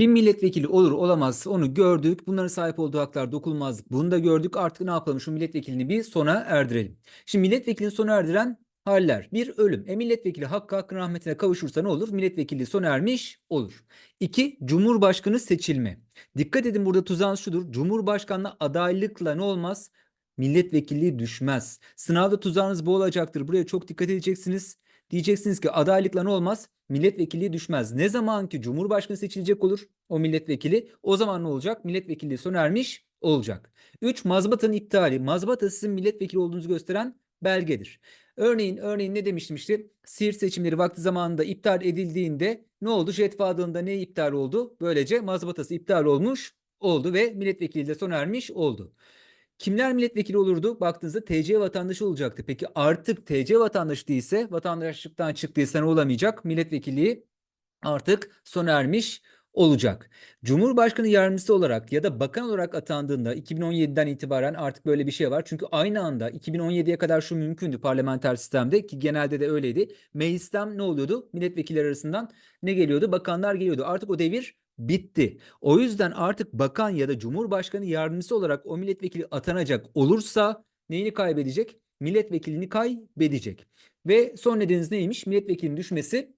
Kim milletvekili olur olamaz onu gördük. Bunların sahip olduğu haklar dokunulmazlık. Bunu da gördük. Artık ne yapalım? Şu milletvekilini bir sona erdirelim. Şimdi milletvekilini sona erdiren haller. Bir ölüm. E milletvekili hakkı hakkın rahmetine kavuşursa ne olur? Milletvekilliği sona ermiş olur. İki, Cumhurbaşkanı seçilme. Dikkat edin burada tuzağınız şudur. Cumhurbaşkanlığı adaylıkla ne olmaz? Milletvekilliği düşmez. Sınavda tuzağınız bu olacaktır. Buraya çok dikkat edeceksiniz. Diyeceksiniz ki adaylıkla ne olmaz? Milletvekilliği düşmez. Ne zaman ki Cumhurbaşkanı seçilecek olur o milletvekili o zaman ne olacak? Milletvekilliği sona ermiş olacak. 3. Mazbatanın iptali. Mazbata sizin milletvekili olduğunuzu gösteren belgedir. Örneğin örneğin ne demiştim işte Siirt seçimleri vakti zamanında iptal edildiğinde ne oldu? Jetva adında ne iptal oldu? Böylece mazbatası iptal olmuş oldu ve milletvekili de sona ermiş oldu. Kimler milletvekili olurdu? Baktığınızda TC vatandaşı olacaktı. Peki artık TC vatandaşı değilse, vatandaşlıktan çıktıysa ne olamayacak? Milletvekilliği artık sona ermiş olacak. Cumhurbaşkanı yardımcısı olarak ya da bakan olarak atandığında 2017'den itibaren artık böyle bir şey var. Çünkü aynı anda 2017'ye kadar şu mümkündü parlamenter sistemde ki genelde de öyleydi. Meclisten ne oluyordu? Milletvekilleri arasından ne geliyordu? Bakanlar geliyordu. Artık o devir bitti. O yüzden artık bakan ya da cumhurbaşkanı yardımcısı olarak o milletvekili atanacak olursa neyini kaybedecek? Milletvekilini kaybedecek. Ve son nedeniniz neymiş? Milletvekilinin düşmesi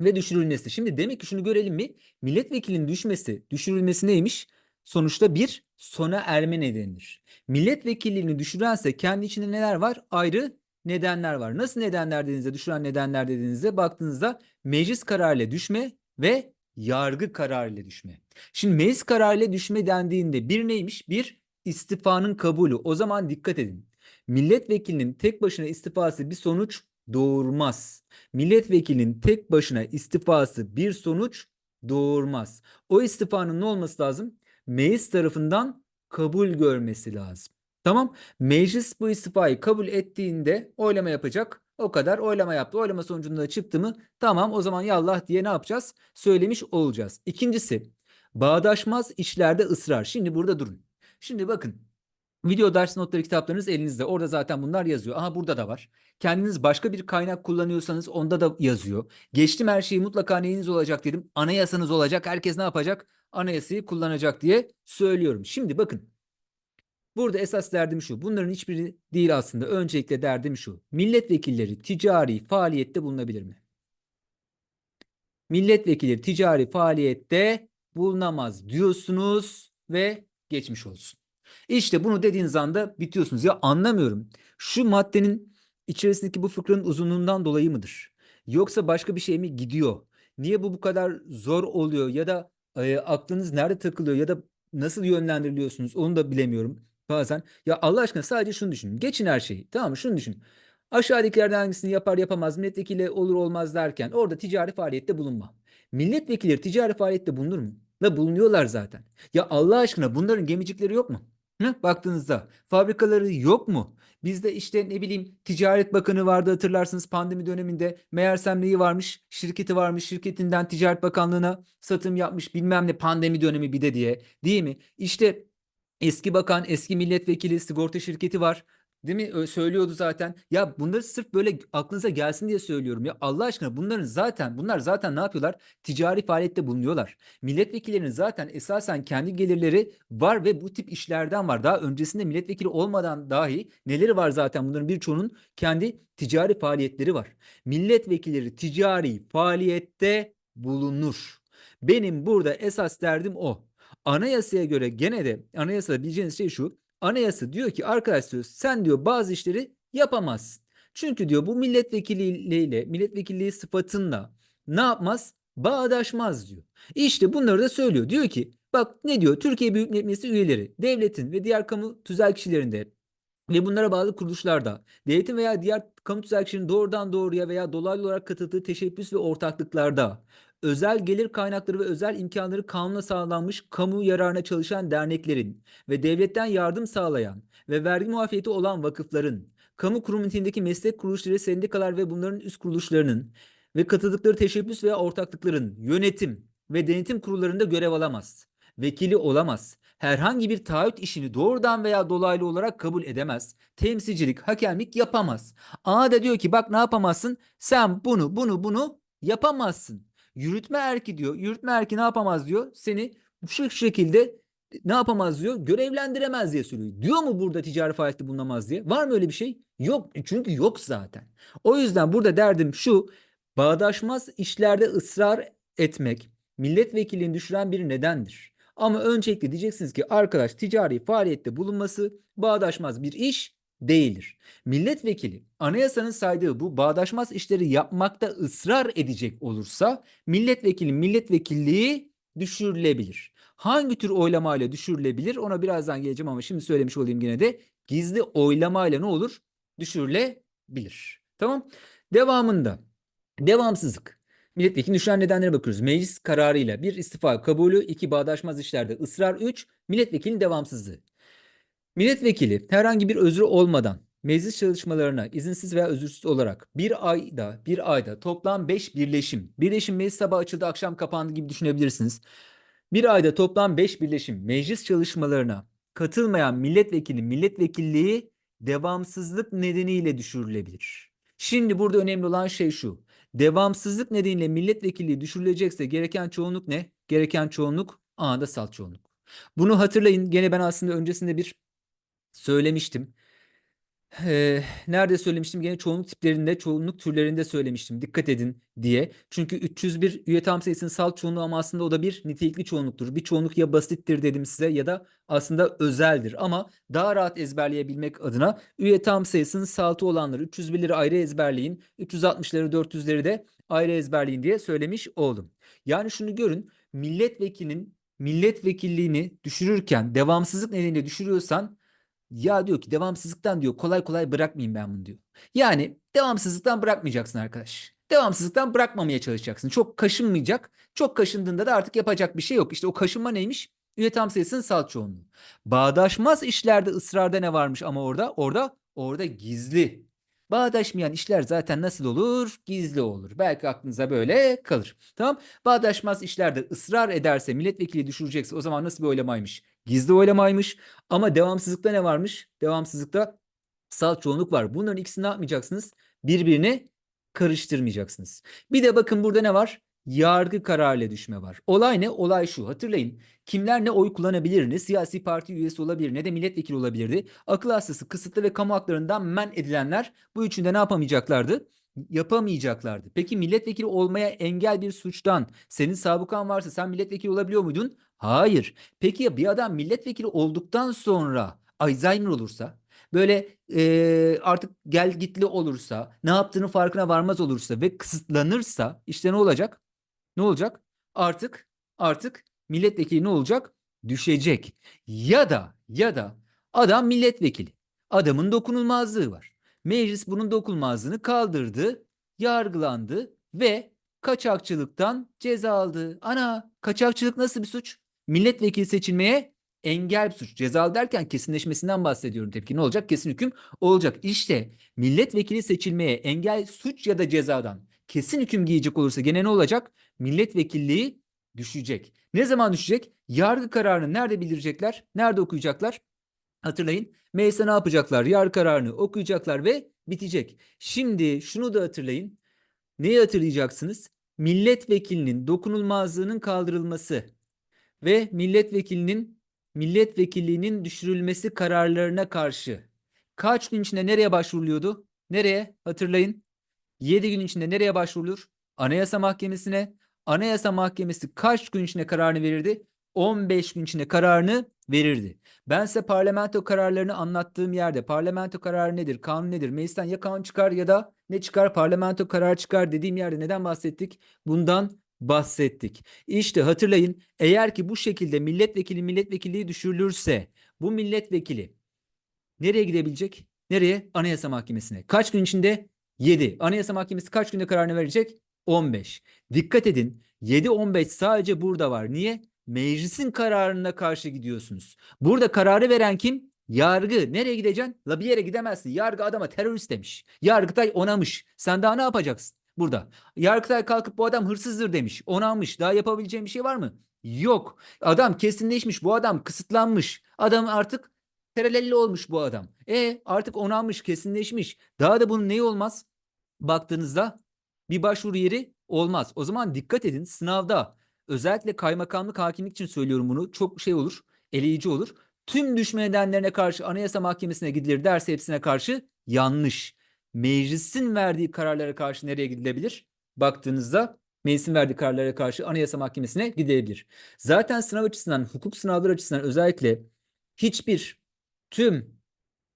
ve düşürülmesi. Şimdi demek ki şunu görelim mi? Milletvekilinin düşmesi, düşürülmesi neymiş? Sonuçta bir sona erme nedenidir. Milletvekilliğini düşürense kendi içinde neler var? Ayrı nedenler var. Nasıl nedenler dediğinizde, düşüren nedenler dediğinizde baktığınızda meclis kararıyla düşme ve yargı kararıyla düşme. Şimdi meclis kararıyla düşme dendiğinde bir neymiş? Bir istifanın kabulü. O zaman dikkat edin. Milletvekilinin tek başına istifası bir sonuç doğurmaz. Milletvekilinin tek başına istifası bir sonuç doğurmaz. O istifanın ne olması lazım? Meclis tarafından kabul görmesi lazım. Tamam. Meclis bu istifayı kabul ettiğinde oylama yapacak. O kadar oylama yaptı. Oylama sonucunda da çıktı mı? Tamam o zaman yallah diye ne yapacağız? Söylemiş olacağız. İkincisi bağdaşmaz işlerde ısrar. Şimdi burada durun. Şimdi bakın Video ders notları kitaplarınız elinizde. Orada zaten bunlar yazıyor. Aha burada da var. Kendiniz başka bir kaynak kullanıyorsanız onda da yazıyor. Geçtim her şeyi mutlaka neyiniz olacak dedim. Anayasanız olacak. Herkes ne yapacak? Anayasayı kullanacak diye söylüyorum. Şimdi bakın. Burada esas derdim şu. Bunların hiçbiri değil aslında. Öncelikle derdim şu. Milletvekilleri ticari faaliyette bulunabilir mi? Milletvekilleri ticari faaliyette bulunamaz diyorsunuz ve geçmiş olsun. İşte bunu dediğiniz anda bitiyorsunuz. Ya anlamıyorum. Şu maddenin içerisindeki bu fıkranın uzunluğundan dolayı mıdır? Yoksa başka bir şey mi gidiyor? Niye bu bu kadar zor oluyor? Ya da e, aklınız nerede takılıyor? Ya da nasıl yönlendiriliyorsunuz? Onu da bilemiyorum bazen. Ya Allah aşkına sadece şunu düşünün. Geçin her şeyi. Tamam mı? Şunu düşünün. Aşağıdakilerden hangisini yapar yapamaz, milletvekili olur olmaz derken orada ticari faaliyette bulunma. Milletvekilleri ticari faaliyette bulunur mu? La bulunuyorlar zaten. Ya Allah aşkına bunların gemicikleri yok mu? Hı? Baktığınızda fabrikaları yok mu? Bizde işte ne bileyim Ticaret Bakanı vardı hatırlarsınız pandemi döneminde. Meğersem neyi varmış? Şirketi varmış. Şirketinden Ticaret Bakanlığı'na satım yapmış bilmem ne pandemi dönemi bir de diye. Değil mi? İşte eski bakan, eski milletvekili sigorta şirketi var. Değil mi? Söylüyordu zaten. Ya bunları sırf böyle aklınıza gelsin diye söylüyorum. Ya Allah aşkına bunların zaten bunlar zaten ne yapıyorlar? Ticari faaliyette bulunuyorlar. Milletvekillerinin zaten esasen kendi gelirleri var ve bu tip işlerden var. Daha öncesinde milletvekili olmadan dahi neleri var zaten bunların birçoğunun kendi ticari faaliyetleri var. Milletvekilleri ticari faaliyette bulunur. Benim burada esas derdim o. Anayasaya göre gene de anayasada bileceğiniz şey şu. Anayasa diyor ki arkadaş diyor sen diyor bazı işleri yapamazsın. Çünkü diyor bu milletvekiliyle milletvekilliği sıfatınla ne yapmaz? Bağdaşmaz diyor. İşte bunları da söylüyor. Diyor ki bak ne diyor? Türkiye Büyük Millet Meclisi üyeleri devletin ve diğer kamu tüzel kişilerinde ve bunlara bağlı kuruluşlarda devletin veya diğer kamu tüzel kişinin doğrudan doğruya veya dolaylı olarak katıldığı teşebbüs ve ortaklıklarda özel gelir kaynakları ve özel imkanları kanunla sağlanmış kamu yararına çalışan derneklerin ve devletten yardım sağlayan ve vergi muafiyeti olan vakıfların, kamu kurum niteliğindeki meslek kuruluşları, sendikalar ve bunların üst kuruluşlarının ve katıldıkları teşebbüs veya ortaklıkların yönetim ve denetim kurullarında görev alamaz. Vekili olamaz. Herhangi bir taahhüt işini doğrudan veya dolaylı olarak kabul edemez. Temsilcilik, hakemlik yapamaz. A da diyor ki bak ne yapamazsın? Sen bunu, bunu, bunu yapamazsın. Yürütme erki diyor. Yürütme erki ne yapamaz diyor. Seni şu şekilde ne yapamaz diyor. Görevlendiremez diye söylüyor. Diyor mu burada ticari faaliyette bulunamaz diye? Var mı öyle bir şey? Yok. Çünkü yok zaten. O yüzden burada derdim şu. Bağdaşmaz işlerde ısrar etmek milletvekilliğini düşüren bir nedendir. Ama öncelikle diyeceksiniz ki arkadaş ticari faaliyette bulunması bağdaşmaz bir iş değildir. Milletvekili anayasanın saydığı bu bağdaşmaz işleri yapmakta ısrar edecek olursa milletvekili milletvekilliği düşürülebilir. Hangi tür oylamayla düşürülebilir ona birazdan geleceğim ama şimdi söylemiş olayım yine de gizli oylamayla ne olur? Düşürülebilir. Tamam. Devamında devamsızlık. Milletvekili düşüren nedenlere bakıyoruz. Meclis kararıyla bir istifa kabulü, iki bağdaşmaz işlerde ısrar, üç milletvekilinin devamsızlığı. Milletvekili herhangi bir özrü olmadan meclis çalışmalarına izinsiz veya özürsüz olarak bir ayda bir ayda toplam 5 birleşim. Birleşim meclis sabah açıldı akşam kapandı gibi düşünebilirsiniz. Bir ayda toplam 5 birleşim meclis çalışmalarına katılmayan milletvekili milletvekilliği devamsızlık nedeniyle düşürülebilir. Şimdi burada önemli olan şey şu. Devamsızlık nedeniyle milletvekilliği düşürülecekse gereken çoğunluk ne? Gereken çoğunluk A'da salt çoğunluk. Bunu hatırlayın. Gene ben aslında öncesinde bir söylemiştim. Eee, nerede söylemiştim? Gene çoğunluk tiplerinde, çoğunluk türlerinde söylemiştim. Dikkat edin diye. Çünkü 301 üye tam sayısının salt çoğunluğu ama aslında o da bir nitelikli çoğunluktur. Bir çoğunluk ya basittir dedim size ya da aslında özeldir. Ama daha rahat ezberleyebilmek adına üye tam sayısının saltı olanları 301'leri ayrı ezberleyin. 360'ları 400'leri de ayrı ezberleyin diye söylemiş oldum. Yani şunu görün. Milletvekilinin milletvekilliğini düşürürken devamsızlık nedeniyle düşürüyorsan ya diyor ki devamsızlıktan diyor kolay kolay bırakmayayım ben bunu diyor. Yani devamsızlıktan bırakmayacaksın arkadaş. Devamsızlıktan bırakmamaya çalışacaksın. Çok kaşınmayacak. Çok kaşındığında da artık yapacak bir şey yok. İşte o kaşınma neymiş? Üye tam sayısının salt çoğunluğu. Bağdaşmaz işlerde ısrarda ne varmış ama orada? Orada orada gizli. Bağdaşmayan işler zaten nasıl olur? Gizli olur. Belki aklınıza böyle kalır. Tamam? Bağdaşmaz işlerde ısrar ederse milletvekili düşürecekse o zaman nasıl bir oylamaymış? Gizli oylamaymış. Ama devamsızlıkta ne varmış? Devamsızlıkta salt çoğunluk var. Bunların ikisini ne yapmayacaksınız? Birbirine karıştırmayacaksınız. Bir de bakın burada ne var? Yargı kararıyla düşme var. Olay ne? Olay şu. Hatırlayın. Kimler ne oy kullanabilir, ne siyasi parti üyesi olabilir, ne de milletvekili olabilirdi. Akıl hastası, kısıtlı ve kamu haklarından men edilenler bu üçünde ne yapamayacaklardı? Yapamayacaklardı. Peki milletvekili olmaya engel bir suçtan senin sabıkan varsa sen milletvekili olabiliyor muydun? Hayır. Peki ya bir adam milletvekili olduktan sonra Alzheimer olursa, böyle eee, artık gel gitli olursa, ne yaptığının farkına varmaz olursa ve kısıtlanırsa işte ne olacak? Ne olacak? Artık artık milletvekili ne olacak? Düşecek. Ya da ya da adam milletvekili. Adamın dokunulmazlığı var. Meclis bunun dokunulmazlığını kaldırdı, yargılandı ve kaçakçılıktan ceza aldı. Ana, kaçakçılık nasıl bir suç? Milletvekili seçilmeye engel bir suç. Cezalı derken kesinleşmesinden bahsediyorum tepki. Ne olacak? Kesin hüküm olacak. İşte milletvekili seçilmeye engel suç ya da cezadan kesin hüküm giyecek olursa gene ne olacak? Milletvekilliği düşecek. Ne zaman düşecek? Yargı kararını nerede bildirecekler? Nerede okuyacaklar? Hatırlayın. Mecliste ne yapacaklar? Yargı kararını okuyacaklar ve bitecek. Şimdi şunu da hatırlayın. Neyi hatırlayacaksınız? Milletvekilinin dokunulmazlığının kaldırılması ve milletvekilinin milletvekilliğinin düşürülmesi kararlarına karşı kaç gün içinde nereye başvuruluyordu? Nereye? Hatırlayın. 7 gün içinde nereye başvurulur? Anayasa Mahkemesi'ne. Anayasa Mahkemesi kaç gün içinde kararını verirdi? 15 gün içinde kararını verirdi. Ben size parlamento kararlarını anlattığım yerde parlamento kararı nedir, kanun nedir, meclisten ya kanun çıkar ya da ne çıkar, parlamento karar çıkar dediğim yerde neden bahsettik? Bundan bahsettik. İşte hatırlayın eğer ki bu şekilde milletvekili milletvekilliği düşürülürse bu milletvekili nereye gidebilecek? Nereye? Anayasa Mahkemesi'ne. Kaç gün içinde? 7. Anayasa Mahkemesi kaç günde kararını verecek? 15. Dikkat edin 7-15 sadece burada var. Niye? Meclisin kararına karşı gidiyorsunuz. Burada kararı veren kim? Yargı. Nereye gideceksin? La bir yere gidemezsin. Yargı adama terörist demiş. Yargıtay onamış. Sen daha ne yapacaksın burada? Yargıtay kalkıp bu adam hırsızdır demiş. Onanmış. Daha yapabileceğin bir şey var mı? Yok. Adam kesinleşmiş. Bu adam kısıtlanmış. Adam artık terelelli olmuş bu adam. E artık onanmış, kesinleşmiş. Daha da bunun neyi olmaz? Baktığınızda bir başvuru yeri olmaz. O zaman dikkat edin sınavda özellikle kaymakamlık hakimlik için söylüyorum bunu. Çok şey olur, eleyici olur. Tüm düşme nedenlerine karşı Anayasa Mahkemesi'ne gidilir derse hepsine karşı yanlış. Meclisin verdiği kararlara karşı nereye gidilebilir? Baktığınızda meclisin verdiği kararlara karşı Anayasa Mahkemesi'ne gidilebilir. Zaten sınav açısından, hukuk sınavları açısından özellikle hiçbir, tüm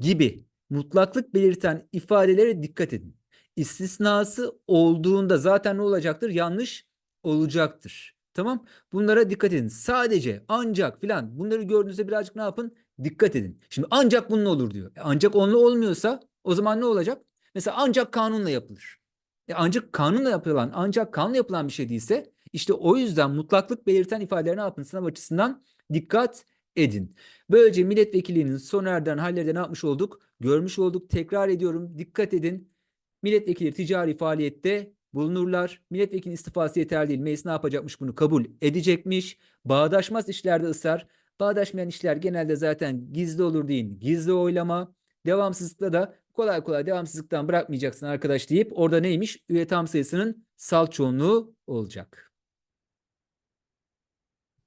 gibi mutlaklık belirten ifadelere dikkat edin. İstisnası olduğunda zaten ne olacaktır? Yanlış olacaktır. Tamam? Bunlara dikkat edin. Sadece ancak filan bunları gördüğünüzde birazcık ne yapın? Dikkat edin. Şimdi ancak bununla olur diyor. E ancak onunla olmuyorsa o zaman ne olacak? Mesela ancak kanunla yapılır. E ancak kanunla yapılan, ancak kanunla yapılan bir şey değilse işte o yüzden mutlaklık belirten ifadeleri ne yapın? Sınav açısından dikkat edin. Böylece milletvekilliğinin sona erdiren halleri ne yapmış olduk? Görmüş olduk. Tekrar ediyorum. Dikkat edin. Milletvekili ticari faaliyette bulunurlar. Milletvekili istifası yeterli değil. Meclis ne yapacakmış bunu kabul edecekmiş. Bağdaşmaz işlerde ısrar. Bağdaşmayan işler genelde zaten gizli olur değil. Gizli oylama. Devamsızlıkta da kolay kolay devamsızlıktan bırakmayacaksın arkadaş deyip orada neymiş? Üye tam sayısının salt çoğunluğu olacak.